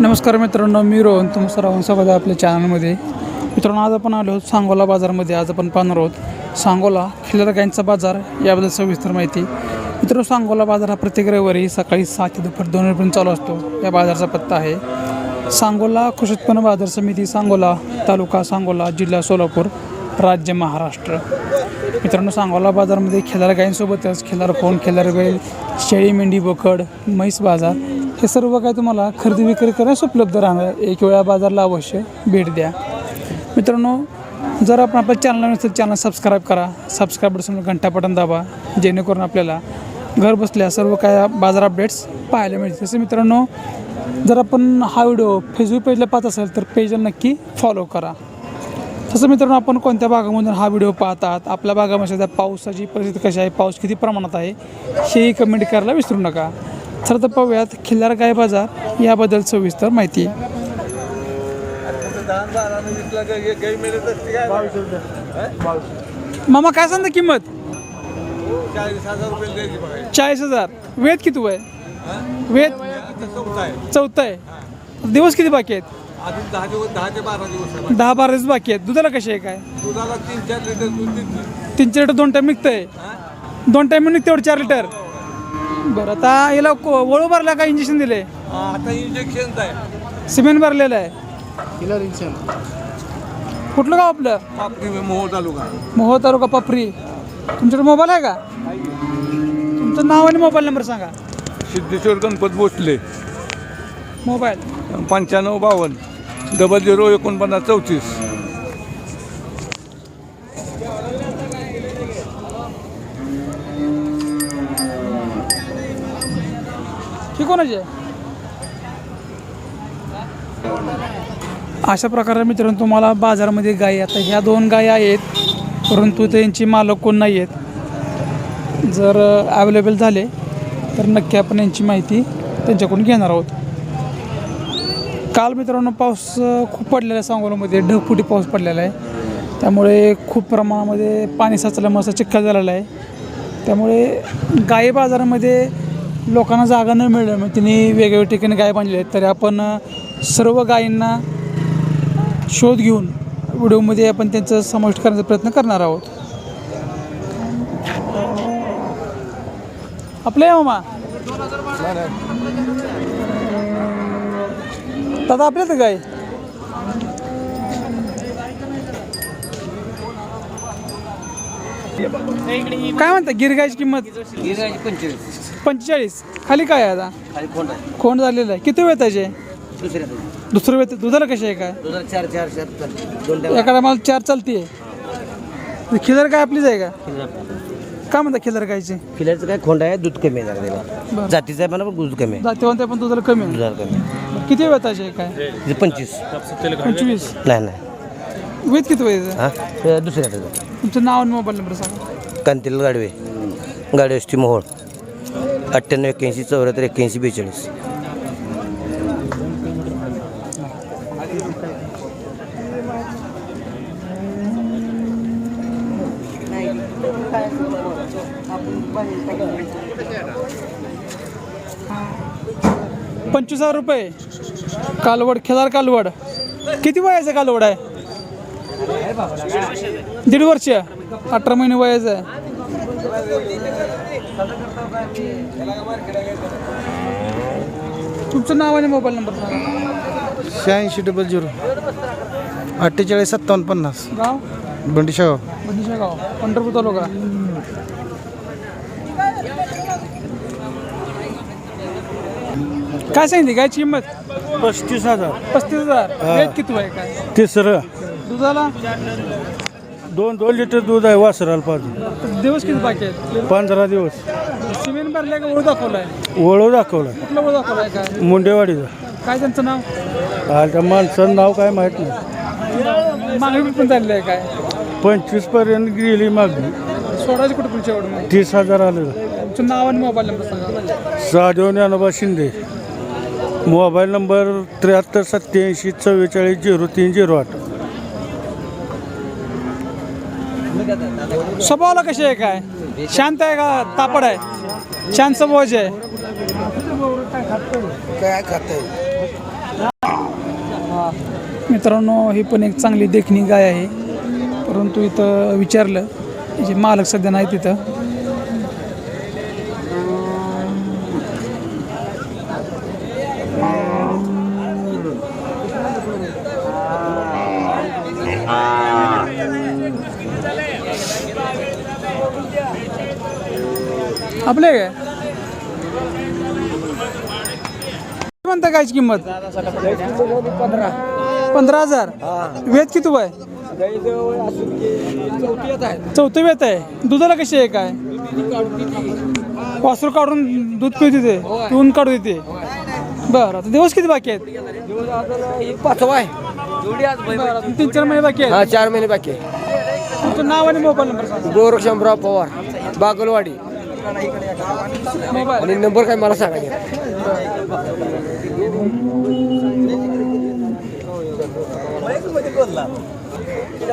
नमस्कार मित्रांनो मी रोहन. तुम सर्वांसोबत आहे आपल्या चॅनलमध्ये. मित्रांनो आज आपण आलो सांगोला बाजारमध्ये. आज आपण पाहणार आहोत सांगोला खिल्लर गायींचा बाजार याबद्दल सविस्तर माहिती. मित्रांनो सांगोला बाजार हा प्रत्येक रविवारी सकाळी सात ते दुपार दोन वाजेपर्यंत चालू असतो. या बाजारचा पत्ता आहे. सांगोला कृषी उत्पन्न बाजार समिती सांगोला तालुका सांगोला जिल्हा सोलापूर राज्य महाराष्ट्र. मित्रांनो सांगोला बाजारमध्ये खिल्लार गायींसोबतच खिल्लार फोन खिल्लार बैल शेळी मेंढी बोकड म्हैस बाजार हे सर्व काय तुम्हाला खरेदी विक्री करण्यास उपलब्ध राहणार. एक वेळा बाजारला अवश्य भेट द्या. मित्रांनो जर आपण आपल्या चॅनल नसेल चॅनल सबस्क्राईब करा. सबस्क्राईब बटन घंटा बटन दाबा. जेणेकरून आपल्याला घर बसल्या सर्व काय बाजार अपडेट्स पाहायला मिळतील. तसे मित्रांनो जर आपण हा व्हिडिओ फेसबुक पेजला पाहत असेल तर पेजला नक्की फॉलो करा. तसं मित्रांनो आपण कोणत्या भागामधून हा व्हिडिओ पाहतात आपल्या भागामध्ये सध्या पावसाची परिस्थिती कशी आहे? पाऊस किती प्रमाणात आहे? हेही कमेंट करायला विसरू नका. तर तर पाहूयात खिल्लार काय बाजार याबद्दल सविस्तर माहिती. मामा काय सांगता किंमत? चाळीस हजार. वेद किती आहे वेद? चौथा आहे. आहे दिवस किती बाकी आहेत? दहा दहा बारा दिवस बाकी आहेत. दुधाला कसे आहे काय? तीन चार लिटर दोन टाईम निघतंय. दोन टाईम निघते एवढं चार लिटर. बरं आता याला को- वळू भरला का इंजेक्शन दिले? आता इंजेक्शन आहे. सिमेंट भरलेलं आहे. कुठलं गाव आपलं? पापडी मोह तालुका. मोहोळ तालुका पापरी. तुमच्याकडे मोबाईल आहे का? तुमचं नाव आणि मोबाईल नंबर सांगा. सिद्धेश्वर गणपत भोसले. मोबाईल. पंच्याण्णव बावन्न. डबल झिरो एकोणपन्नास चौतीस. कोणाची आहे? अशा प्रकारे मित्रांनो तुम्हाला बाजारामध्ये गायी आता ह्या दोन गायी आहेत परंतु त्यांची मालक कोण नाही आहेत. जर अवेलेबल झाले तर नक्की आपण यांची माहिती त्यांच्याकडून घेणार आहोत. काल मित्रांनो पाऊस खूप पडलेला आहे सांगोलामध्ये. ढगफुटी पाऊस पडलेला आहे. त्यामुळे खूप प्रमाणामध्ये पाणी साचल्यामुळे असा चिखल झालेला आहे. त्यामुळे गाई बाजारामध्ये लोकांना जागा न मिळलं मग त्यांनी वेगवेगळ्या ठिकाणी गाय बांधले आहेत. तरी आपण सर्व गायींना शोध घेऊन व्हिडिओमध्ये आपण त्यांचं समाविष्ट करण्याचा प्रयत्न करणार आहोत. आपलं मामा? दादा आपल्यात गाय? काय म्हणता गिरगायची किंमत? गिरगायची पंचवीस पंचेचाळीस. खाली काय आहे आता? खाली कोण आहे. खोंड झालेलं आहे. किती वेळ त्याचे दुसऱ्या दुसरं वेळ दुधाला कसे आहे काय? दुधाला चार चार चार चार. दोन डबा. एखादा मला चार चालते खिलर काय आपलीच आहे का? काय म्हणता खिलर गायची फिलरचं काय खोंड आहे दूध कमी आहे जरा त्याला. जातीचं आहे पण दूध कमी आहे. जाते पण दुधाला कमी दुधाला कमी आहे. किती वेळ त्याचे आहे काय? पंचवीस. पंचवीस. नाही नाही. वेद किती वेळ हां? दुसऱ्या तुमचं नाव आणि मोबाईल नंबर सांगा. कांतील Gadve. Gadve S T Mohol. अठ्ठ्याण्णव एक्क्याऐंशी चौऱ्याहत्तर एक्क्याऐंशी बेचाळीस. पंचवीस हजार रुपये. कालवड खेदार कालवड. किती वयाचं कालवड आहे? दीड वर्ष अठरा महिने वयाचं आहे. तुमचं नाव आणि मोबाईल नंबर सांगा. शहाऐंशी डबल झिरो. अठ्ठेचाळीस सत्तावन्न पन्नास. गाव? बंडीशाव बंदिशा गाव पंढरपूर तालुका? काय सांगितली? काय किंमत? पस्तीस हजार. पस्तीस हजार. रेट किती आहे काय? तिसरं. दुधाला? दोन दोन लिटर दूध आहे वासराला पाहिजे. दिवस किती बाकी आहेत? पंधरा दिवस. सिमेंट भरल्या का ओळख दाखवलाय? वळू दाखवलं. कुठलं ओळख दाखवलाय काय? मुंडेवाडीचं. काय त्यांचं नाव? आणि त्या माणसाचं नाव काय माहीत नाही. मागणी पण झालेली आहे काय? पंचवीसपर्यंत गेली मागणी. सोडायची कुठं पुढच्या एवढं तीस हजार आलं. तुमचं नाव आणि मोबाईल नंबर सांगा. सहादेव ज्ञानोबा शिंदे. मोबाईल नंबर त्र्याहत्तर सत्याऐंशी चव्वेचाळीस झिरो तीन झिरो आठ. स्वभावाला कशी आहे काय? शांत आहे का? तापड आहे? छान समोज आहे. काय मित्रांनो ही पण एक चांगली देखणी गाय आहे. परंतु इथं विचारलं जे मालक सध्या नाही तिथं आपले काय? म्हणता कायची किंमत? पंधरा हजार. वेद किती आहे चौथं वेत आहे. दुधाला कशी आहे काय? वासरू काढून दूध पिऊ देते. पिऊन काढू देते. बरं आता दिवस किती बाकी आहेत? पाचवा आहे तीन चार महिने बाकी आहेत? हा चार महिने बाकी आहे. तुमचं नाव आणि मोबाईल नंबर गोरक्षमराव पवार बागलवाडी. आणि नंबर काय मला सांगायचे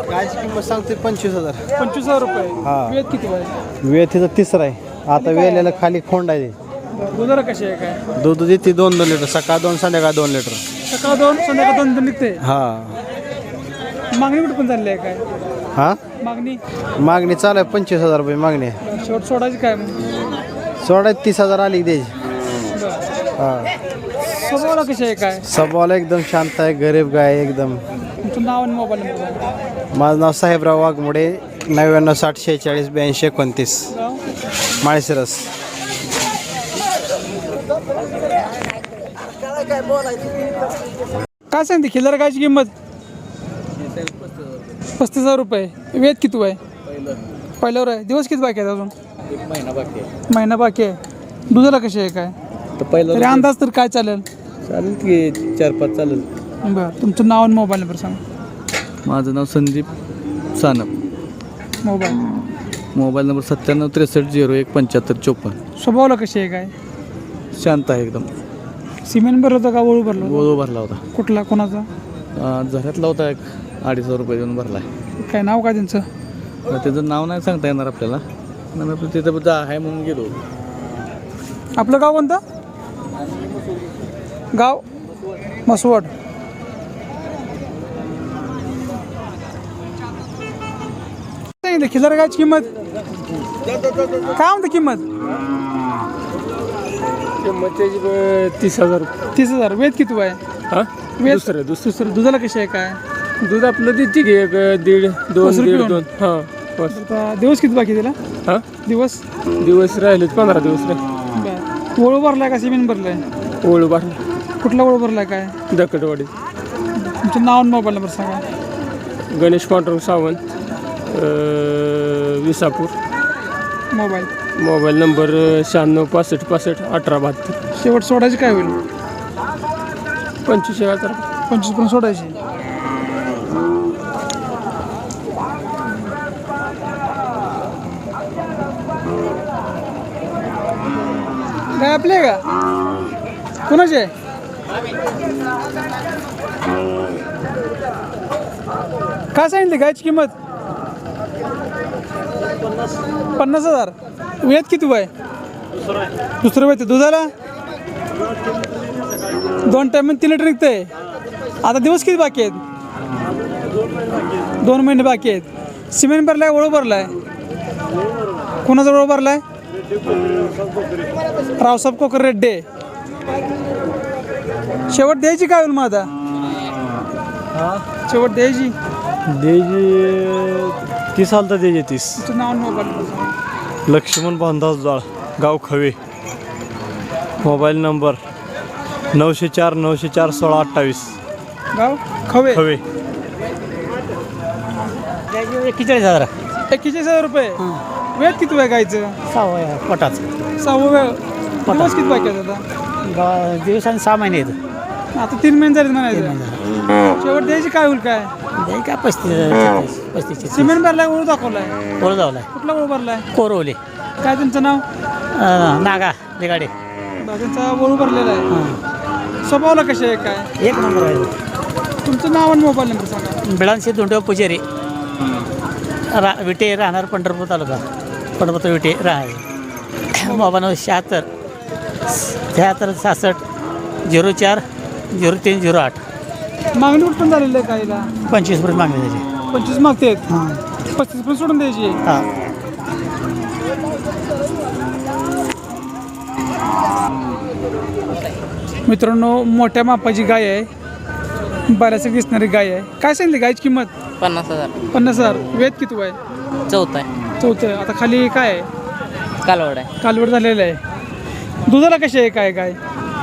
गायची किंमत सांगते पंचवीस हजार. पंचवीस हजार रुपये. हा. वेद किती आहे वेथीचा तिसरा आहे. आता वेलेला खाली खोंड आहे बरं, दुधाला कशी आहे काय? दूध देते दोन दोन लिटर सकाळ दोन संध्याकाळ दोन लिटर. सकाळ दोन संध्याकाळ दोन दोन निघते हा. मागणी कुठे पण झाली आहे काय? हा? मागणी? मागणी चालू आहे पंचवीस हजार रुपये मागणी आहे. शेवट सोडायची काय मग? सोडा तीस हजार आली की द्यायची. बरं. हा. स्वभावाला कशी आहे काय? स्वभावाला एकदम शांत आहे गरीब गाय आहे एकदम. तुमचं नाव आणि मोबाईल नंबर माझं नाव साहेबराव वाघमोडे नव्याण्णव साठ शेहेचाळीस ब्याऐंशी एकोणतीस. गाव? माळशिरस. काय सांगते खिल्लार गायची किंमत? पस्तीस हजार रुपये. वेद किती आहे पहिल्यावर आहे. दिवस किती बाकी आहेत अजून? महिना बाकी आहे. महिना बाकी आहे. दुधाला कशी आहे काय? तर पहिलं तरी अंदाज तर काय चालेल? चालेल की चार पाच चालेल. बरं. तुमचं नाव आणि मोबाईल नंबर सांगा. माझं नाव Sandeep Sanap. Mobile. Mobile number सत्त्याण्णव त्रेसष्ट झिरो एक पंच्याहत्तर चोपन्न. स्वभावाला कशी आहे काय? शांत आहे एकदम. सिमेंट भरलं होतं का वळू भरलं होतं? गोळू भरला होता. कुठला? कोणाचा? अं, झऱ्यातला होता एक. अडीच हजार रुपये देऊन भरला आहे काय नाव काय त्यांचं? त्याचं नाव नाही सांगता येणार आपल्याला. पण आपण तिथं जा आहे म्हणून गेलो. आपलं गाव कोणतं? गाव? मसवड. सांगितलं गायची किंमत. काय म्हणते किंमत? तीस हजार. तीस हजार. वेद किती आहे हा? वेद दुसरं दुसरं. दुधाला कशी आहे काय? दूध आपलं देते की एक दीड दोन कसं दीड? दोन. हा बस आता दिवस किती बाकी दिला हा? दिवस? दिवस राहिले पंधरा दिवस राहिले. बरं. वळू भरलाय का सिमेंट भरलाय? ओळू बार कुठला वळू भरलाय काय? दकटवाडी तुमचं नाव आणि मोबाईल नंबर सांगा. गणेश पांडुरंग सावंत अं, विसापूर. मोबाईल. मोबाईल नंबर शहाण्णव पासष्ट पासष्ट अठरा बहात्तर. शेवट सोडायची काय होईल? पंचवीस हजार. पंचवीस पण सोडायची. काय आपले का? कुणाचे? काय सांगितली? गायची किंमत? पन्नास हजार. वेत किती वय? दुसरं वेळ दुधाला? दोन टाइम तीन लिटर निघतंय आता दिवस किती बाकी आहेत? दोन महिने बाकी आहेत. सिमेंट भरलाय ओळू भरलाय. कुणाचा ओळू भरलाय? रावसाहेब कोकर रेड्डे. शेवट द्यायची काय होईल मग आता? शेवट द्यायची? द्यायची तीस आलं तर द्यायची तीस. तुझं नाव मोबाईल. लक्ष्मण बांधास जाळ गाव खवे. मोबाईल नंबर नऊशे चार नऊशे चार सोळा अठ्ठावीस. गाव खवे. खवे. एक्केचाळीस हजार. एक्केचाळीस हजार रुपये. वेळ किती वेळ गायचं? सहा पटाच. सहावं वेळ. दिवस किती बाकी आहेत आता? दिवस आणि सहा महिने आहेत. आता तीन महिने झाले म्हणायचं. शेवट द्यायची काय होईल काय? द्याय का पस्तीस पस्तीसचे. सिमेंट भरलाय ओळू दाखवलाय. कोळगावला कुठला ओळू भरलाय? कोरवले. काय तुमचं नाव? नागा लेगाडे. त्यांचा ओळू भरलेला आहे. स्वभावला कसे आहे काय? एक नंबर आहे. तुमचं नाव आणि मोबाईल नंबर सांगा. बिळांशी धोंडव पुजारी. रा विटे राहणार पंढरपूर तालुका. पंढरपूर विटे राहणार मोबाईल नंबर शहात्तर. शहात्तर सहासष्ट झिरो चार झिरो तीन झिरो आठ. मागणी कुठून झालेली आहे गाईला पंचवीसपर्यंत मागणी त्याची पंचवीस मागतेत पस्तीस पण सोडून द्यायची? हां. मित्रांनो मोठ्या मापाची गाय आहे. बऱ्याच दिसणारी गाय आहे. काय सांगितली? गायची किंमत? पन्नास हजार. पन्नास हजार. वेद किती आहे चौथा आहे. चौथं आहे. आता खाली काय आहे? कालवड आहे. कालवड झालेलं आहे. दुधाला कशी आहे काय गाय?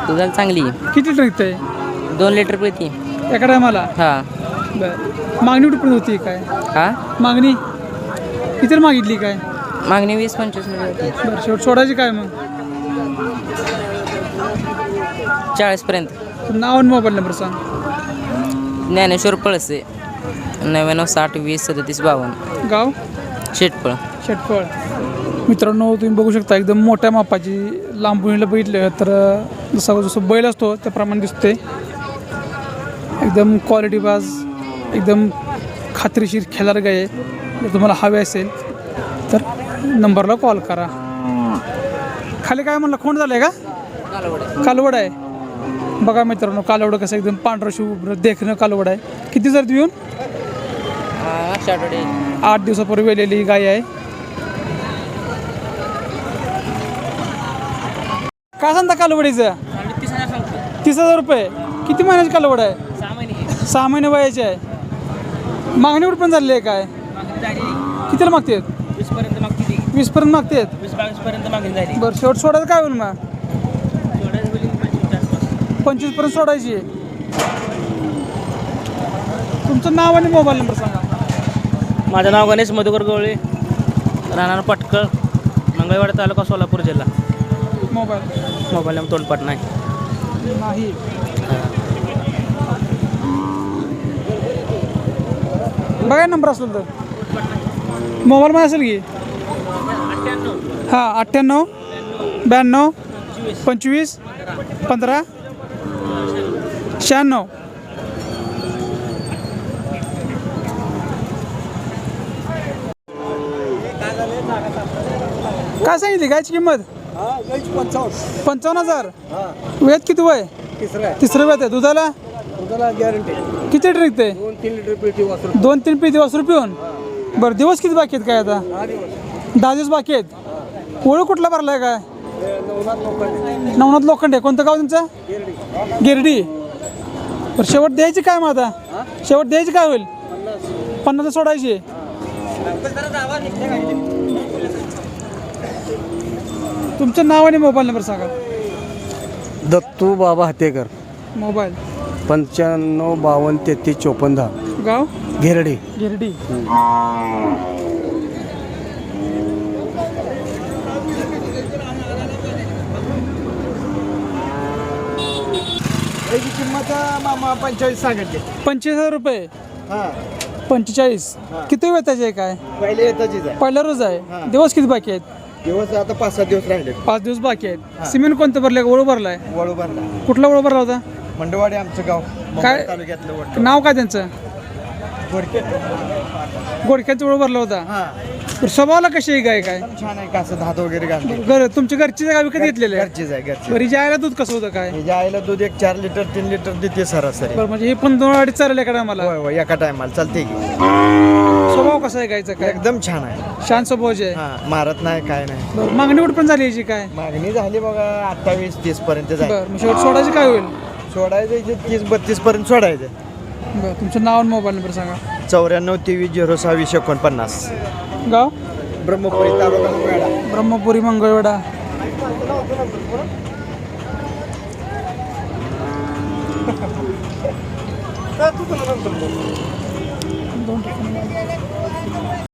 दुधाला चांगली आहे. किती लिटर आहे दोन लिटर प्रति. एका टायमाला? हा. बरं. मागणी कुठपर्यंत होती काय? हा? मागणी? किती मागितली काय? मागणी वीस पंचवीसमध्ये होती. बरं शेवट सोडायची काय मग? चाळीसपर्यंत. नाव आणि मोबाईल नंबर सांग. ज्ञानेश्वर पळसे. नव्याण्णव साठ वीस सदतीस बावन्न. गाव? शेटपळ शेटफळ. मित्रांनो तुम्ही बघू शकता एकदम मोठ्या मापाची लांबुणीला बघितलं तर जसा जसं बैल असतो त्याप्रमाणे दिसते. एकदम क्वालिटी बाज एकदम खात्रीशीर खेळार गाय. जर तुम्हाला हवे असेल तर नंबरला कॉल करा. खाली काय म्हणलं? खोंड झालं आहे. का कालवड आहे. बघा मित्रांनो कालवड कसं एकदम पांढरं शुभ्र देखणं कालवड आहे. किती जर आठवडे आठ दिवसापूर्वी वेलेली गाय आहे. काय सांगता कालवडीचं? तीस हजार रुपये. किती महिन्याची कालवड आहे? सहा महिने. वयाची आहे. मागणी पण झालेली आहे काय? कितीला मागतेत वीस पर्यंत मागतेत बरं शेवट सोडायचं काय होईल मग? पंचवीसपर्यंत सोडायची. तुमचं नाव आणि मोबाईल नंबर सांगा. माझं नाव गणेश मधुकर गवळे. राहणार पटकळ मंगळवाडा तालुका सोलापूर जिल्हा. मोबाईल. मोबाईल नंबर तोंडपाट नाही. नाही. बघा नंबर असेल तर. मोबाईलमध्ये असेल की? हां अठ्ठ्याण्णव ब्याण्णव पंचवीस पंधरा शहाण्णव. काय सांगितली? गायची किंमत? पंचावन्न. हजार. वेद किती वय? तिसरं वेद आहे. दुधाला? गॅरंटी किती लिटर निघते दोन तीन पी दिवस पिऊन? बरं दिवस किती बाकी आहेत काय आता? दहा दिवस. बाकी आहेत? ओळख कुठला भरलाय काय? नवनाथ लोखंडे. कोणतं गाव तुमचं? गिरडी. बरं शेवट द्यायची काय मग आता? शेवट द्यायची काय होईल? पन्नास सोडायची. तुमचं नाव आणि मोबाईल नंबर सांगा. दत्तू बाबा हातेकर. मोबाईल. पंच्याण्णव बावन्न तेहतीस चोपन्न दहा. गाव? घेरडी गिरडी. याची किंमत मामा पंचेचाळीस सांगितली. पंचवीस हजार रुपये? हां. पंचेचाळीस. किती वेळ त्याचे आहे काय? पहिले येताचीच आहे. पहिला रोज आहे. दिवस किती बाकी आहेत? दिवस आता पाच सात दिवस राहिले. पाच दिवस बाकी आहेत. सिमेंट कोणतं भरलं ओळू भरलाय. वळू भरला. कुठला ओळू भरला होता? मंडवाडी आमचं गाव. काय? मंगळ तालुक्यातलं नाव काय त्यांचं? थोडक्यात गोडक्याचा ओळू भरला होता. हां. बरं, स्वभावाला कशी आहे गाय काय? छान आहे का असं धात वगैरे घालते. घर तुमच्या घरची जागा विकत घेतलेले आहे? घरचीच आहे घरची बरी जायला दूध कसं होतं काय? हे आईला दूध एक चार लिटर तीन लिटर देते सरासरी. बरं म्हणजे हे पण दोन अडीच चालेल एका मला होय होय एका टायमाला चालते की. स्वभाव कसा आहे गायचा काय? एकदम छान आहे. शांत स्वभावाचे आहे? हां मारत नाही काय नाही. बरं मागणी कुठं पण झाली याची काय? मागणी झाली बघा अठ्ठावीस तीस पर्यंत जाईल बरं मग शेवट सोडायची काय होईल? सोडायचं इथे तीस बत्तीस पर्यंत सोडायचं. बरं तुमचं नाव आणि मोबाईल नंबर सांगा. चौऱ्याण्णव तेवीस झिरो सहावीस एकोणपन्नास. गाव? ब्रह्मपुरी तालुका मंगळवेढा. ब्रह्मपुरी मंगळवेढा. दोन ठिकाणी.